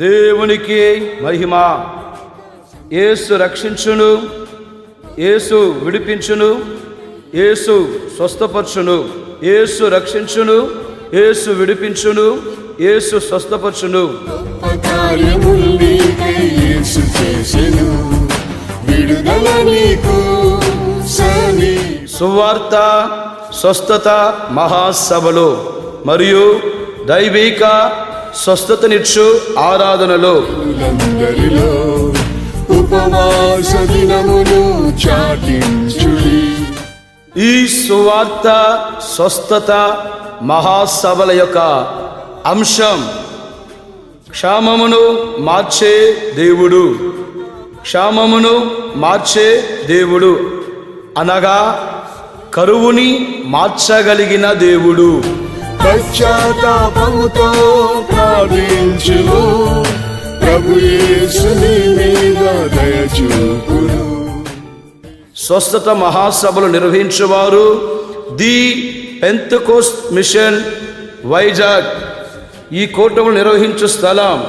దేవునికి మహిమ. యేసు రక్షించును యేసు విడిపించును యేసు స్వస్థపరచును యేసు రక్షించును యేసు విడిపించును యేసు స్వస్థపరచును. సువార్త స్వస్థత మహాసభలు మరియు దైవిక స్వస్థతనిచ్చు ఆరాధనలు. కులందరిలో ఉపవాస దినమును చాటించుడి. ఈ సువార్త స్వస్థత మహాసభల యొక్క అంశం. క్షామమును మార్చే దేవుడు. క్షామమును మార్చే దేవుడు. అనగా కరువుని మార్చగలిగిన దేవుడు. పశ్చాత్తాపముతో ప్రార్థించుము. ప్రభు యేసుని మీద దయచూపును స్వస్థత మహాసభలు నిర్వహించేవారు ది పెంతకోస్ట్ మిషన్ వైజాగ్. ఈ కూటములు నిర్వహించు స్థలం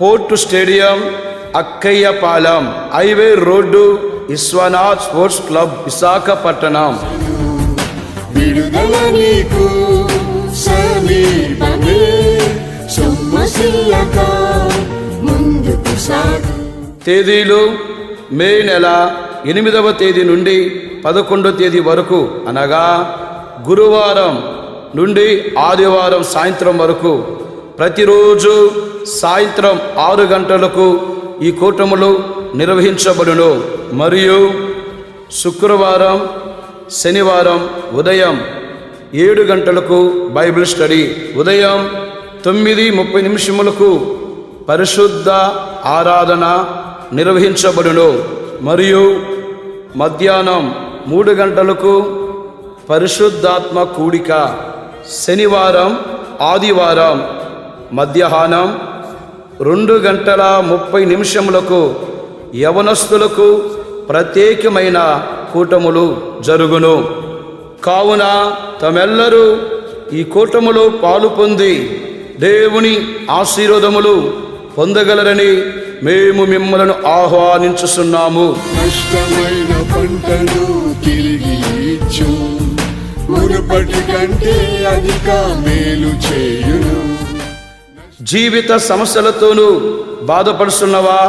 port stadium Akkayyapalem highway road Vishwanath sports club Visakhapatnam. విడుదల నీకు. సమీపమే. సొమ్మసిల్లక ముందుకు సాగు తేదీలు మే నెల ఎనిమిదవ తేదీ నుండి పదకొండవ తేదీ వరకు అనగా గురువారం నుండి ఆదివారం సాయంత్రం వరకు ప్రతిరోజు సాయంత్రం ఆరు గంటలకు ఈ కూటములు నిర్వహించబడును. మరియు శుక్రవారం శనివారం ఉదయం ఏడు గంటలకు బైబిల్ స్టడీ. ఉదయం తొమ్మిది ముప్పై నిమిషములకు పరిశుద్ధ ఆరాధన నిర్వహించబడును. మరియు మధ్యాహ్నం మూడు గంటలకు పరిశుద్ధాత్మ కూడిక. శనివారం ఆదివారం మధ్యాహ్నం రెండు గంటల ముప్పై నిమిషములకు యవనస్తులకు ప్రత్యేకమైన కూటములు జరుగును. కావున తమెల్లరూ ఈ కూటములో పాలు పొంది దేవుని ఆశీర్వాదములు పొందగలరని మేము మిమ్మలను తిరిగి ఇచ్చు. మునుపటి కంటే అధిక మేలు చేయును. జీవిత సమస్యలతోనూ బాధపడుతున్నవా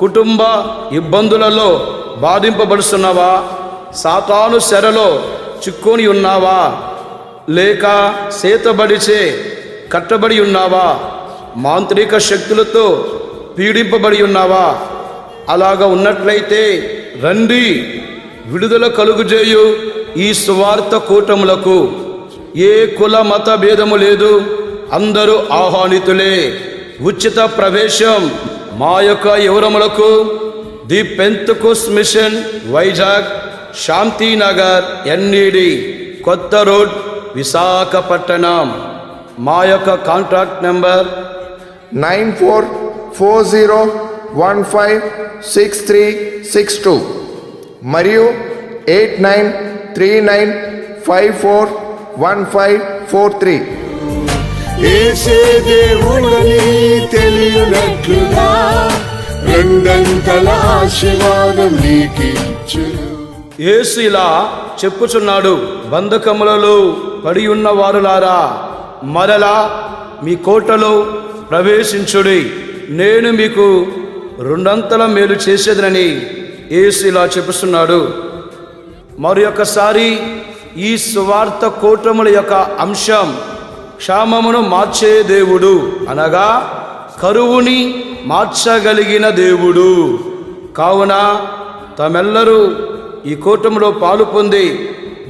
కుటుంబ ఇబ్బందులలో బాధింపబడుతున్నవా సాతాను శరలో చిక్కుని ఉన్నావా? లేక సేతబడిచే కట్టబడి ఉన్నావా? మాంత్రిక శక్తులతో పీడింపబడి ఉన్నావా? అలాగ ఉన్నట్లయితే రండి విడుదల కలుగుజేయు ఈ స్వార్థ కూటములకు. ఏ కుల మత భేదము లేదు అందరూ ఆహ్వానితులే. ఉచిత ప్రవేశం మా యొక్క వివరములకు. The pent mission Vizag. Shantinagar NED కొత్త రోడ్ విశాఖపట్నం. మా యొక్క contact number nine four four zero one five six three six two మరియు eight nine three nine five four one five four three. ఏసే దేవుడని తెలియనట్లుగా రెండంతల ఆశీర్వాదం నీకిచ్చును. యేసు ఇలా చెప్పుచున్నాడు బంధకములలో పడి ఉన్న వారులారా మరలా మీ కోటలో ప్రవేశించుడి. నేను మీకు రెండంతల మేలు చేసేదనని యేసు ఇలా చెప్పుస్తున్నాడు మరి ఒకసారి ఈ స్వార్థ కూటముల యొక్క అంశం క్షామమును మార్చే దేవుడు అనగా కరువుని మార్చగలిగిన దేవుడు. కావున తమెల్లరూ ఈ కూటమిలో పాలు పొంది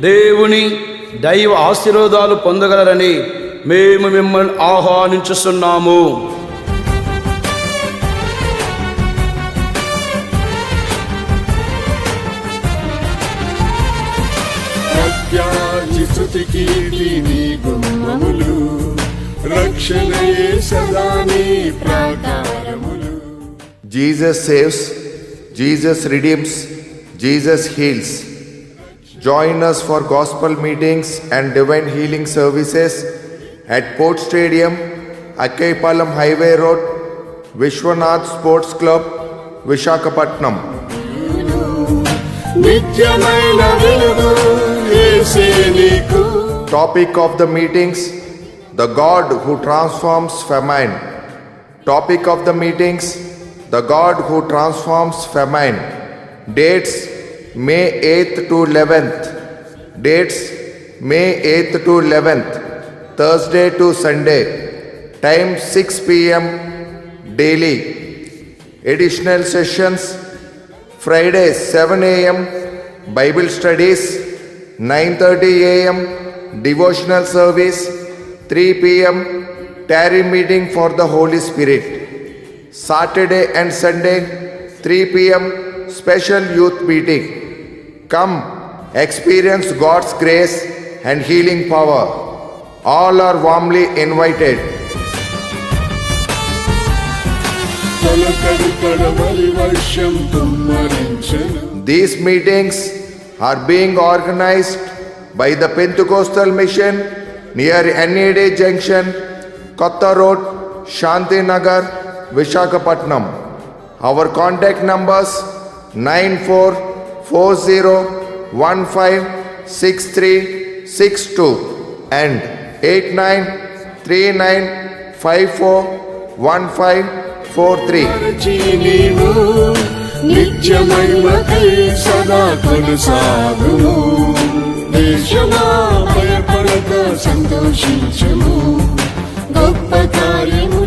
దేవుని దైవ ఆశీర్వాదాలు పొందగలరని మేము మిమ్మల్ని ఆహ్వానించుస్తున్నాము ప్రత్యాచి స్థుతి కీర్తి నీ Jesus heals. Join us for gospel meetings and divine healing services at Port Stadium, Akkaipalam Highway Road, Vishwanath Sports Club, Vishakhapatnam. Topic of the meetings The God who transforms famine. Topic of the meetings The God who transforms famine. Dates May 8th to 11th. Dates May 8th to 11th. Thursday to Sunday. Time 6 pm daily. Additional sessions Friday 7 a.m. Bible studies 9:30 a.m. devotional service 3 p.m. tarry meeting for the Holy Spirit Saturday and Sunday 3 p.m special youth meeting. Come, experience God's grace and healing power. All are warmly invited. These meetings are being organized by the Pentecostal Mission near NAD Junction, Kotta Road, Shanti Nagar, Vishakhapatnam. Our contact numbers nine four four zero one five six three six two and eight nine three nine five four one five four three నిత్యమైమకై సదా కొనసాగుము. దేశమా భయపడక సంతోషించము. గొప్ప కార్యము